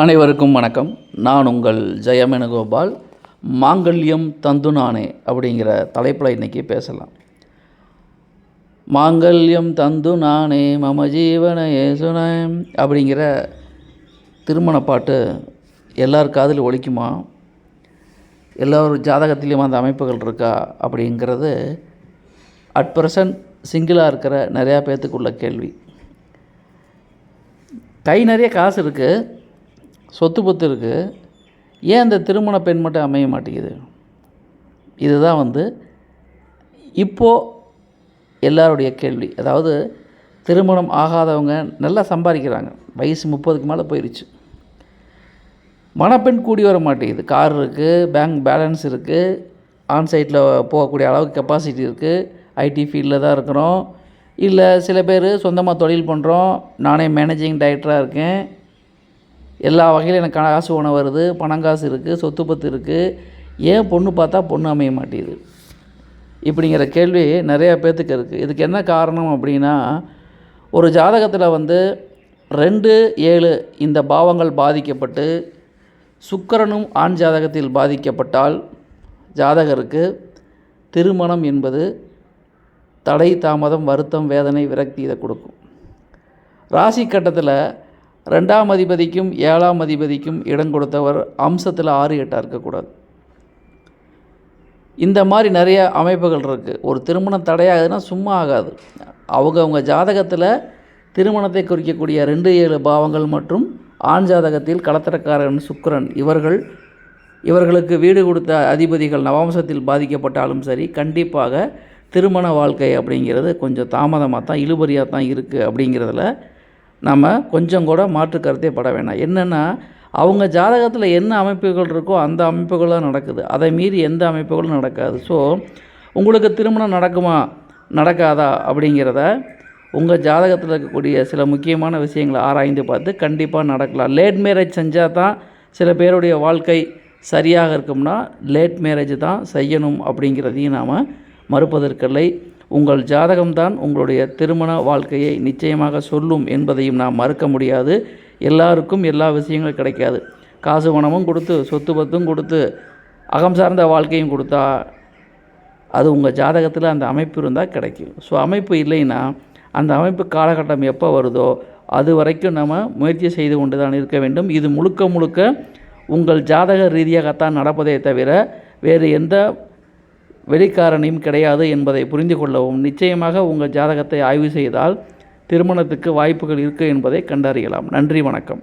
அனைவருக்கும் வணக்கம். நான் உங்கள் ஜெயமேனுகோபால். மாங்கல்யம் தந்து நானே அப்படிங்கிற தலைப்பில் இன்றைக்கி பேசலாம். மாங்கல்யம் தந்து நானே மம ஜீவன ஏசுன அப்படிங்கிற திருமண பாட்டு எல்லார் காதில் ஒழிக்குமா எல்லோரும் ஜாதகத்திலையும் அந்த அமைப்புகள் இருக்கா? அப்படிங்கிறது அட் ப்ரெசன்ட் சிங்கிளாக இருக்கிற நிறையா பேர்த்துக்குள்ள கேள்வி. கை நிறைய காசு இருக்குது சொத்து பத்து இருக்குது ஏன் இந்த திருமண பெண் மட்டும் அமைய மாட்டேங்குது? இதுதான் வந்து இப்போது எல்லாருடைய கேள்வி. அதாவது திருமணம் ஆகாதவங்க நல்லா சம்பாதிக்கிறாங்க. வயசு முப்பதுக்கு மேலே போயிடுச்சு மணப்பெண் கூடி வர மாட்டேங்குது. கார் இருக்குது பேங்க் பேலன்ஸ் இருக்குது ஆன்சைட்டில் போகக்கூடிய அளவுக்கு கெப்பாசிட்டி இருக்குது ஐடி ஃபீல்டில் தான் இருக்கிறோம். இல்லை சில பேர் சொந்தமாக தொழில் பண்ணுறோம் நானே மேனேஜிங் டைரக்டராக இருக்கேன். எல்லா வகையிலும் எனக்கு காசு உணவு வருது பணம் காசு இருக்குது சொத்து பத்து இருக்குது ஏன் பொண்ணு பார்த்தா பொண்ணு அமைய மாட்டேங்குது? இப்படிங்கிற கேள்வி நிறையா பேர்த்துக்கு இருக்குது இதுக்கு என்ன காரணம் அப்படின்னா ஒரு ஜாதகத்தில் வந்து ரெண்டு ஏழு இந்த பாவங்கள் பாதிக்கப்பட்டு சுக்கிரனும் ஆண் ஜாதகத்தில் பாதிக்கப்பட்டால் ஜாதகருக்கு திருமணம் என்பது தடை தாமதம் வருத்தம் வேதனை விரக்தி இதை கொடுக்கும். ராசி கட்டத்தில் ரெண்டாம் அதிபதிக்கும் ஏழாம் அதிபதிக்கும் இடம் கொடுத்தவர் அம்சத்தில் ஆறு எட்டாக இருக்கக்கூடாது இந்த மாதிரி நிறைய அமைப்புகள் இருக்குது ஒரு திருமணம் தடையாகுதுன்னா சும்மா ஆகாது. அவங்க அவங்க ஜாதகத்தில் திருமணத்தை குறிக்கக்கூடிய ரெண்டு ஏழு பாவங்கள் மற்றும் ஆண் ஜாதகத்தில் கலத்தரக்காரன் சுக்கரன் இவர்கள் இவர்களுக்கு வீடு கொடுத்த அதிபதிகள் நவம்சத்தில் பாதிக்கப்பட்டாலும் சரி கண்டிப்பாக திருமண வாழ்க்கை அப்படிங்கிறது கொஞ்சம் தாமதமாக தான் இழுபறியாக தான் இருக்குது அப்படிங்கிறதுல நம்ம கொஞ்சம் கூட மாற்று கருத்தே பட வேணாம். என்னென்னா அவங்க ஜாதகத்தில் என்ன அமைப்புகள் இருக்கோ அந்த அமைப்புகள் தான் நடக்குது. அதை மீறி எந்த அமைப்புகளும் நடக்காது. ஸோ உங்களுக்கு திருமணம் நடக்குமா? நடக்காதா? அப்படிங்கிறத உங்கள் ஜாதகத்தில் இருக்கக்கூடிய சில முக்கியமான விஷயங்களை ஆராய்ந்து பார்த்து கண்டிப்பாக நடக்கலாம். லேட் மேரேஜ் செஞ்சால் தான் சில பேருடைய வாழ்க்கை சரியாக இருக்கும்னா லேட் மேரேஜ் தான் செய்யணும் அப்படிங்கிறதையும் நாம் மறுப்பதற்கில்லை. உங்கள் ஜாதகம்தான் உங்களுடைய திருமண வாழ்க்கையை நிச்சயமாக சொல்லும் என்பதையும் நாம் மறுக்க முடியாது. எல்லாருக்கும் எல்லா விஷயங்களும் கிடைக்காது. காசு பணமும் கொடுத்து சொத்து பத்தும் கொடுத்து அகம் சார்ந்த வாழ்க்கையும் கொடுத்தா அது உங்கள் ஜாதகத்தில் அந்த அமைப்பு இருந்தால் கிடைக்கும். ஸோ அமைப்பு இல்லைன்னா அந்த அமைப்பு காலகட்டம் எப்போ வருதோ அது வரைக்கும் நம்ம முயற்சி செய்து கொண்டு தான் இருக்க வேண்டும். இது முழுக்க முழுக்க உங்கள் ஜாதக ரீதியாகத்தான் நடப்பதே தவிர வேறு எந்த வெளிக்காரணியும் கிடையாது என்பதை புரிந்து கொள்ளவும் நிச்சயமாக உங்கள் ஜாதகத்தை ஆய்வு செய்தால் திருமணத்துக்கு வாய்ப்புகள் இருக்குது என்பதை கண்டறியலாம். நன்றி வணக்கம்.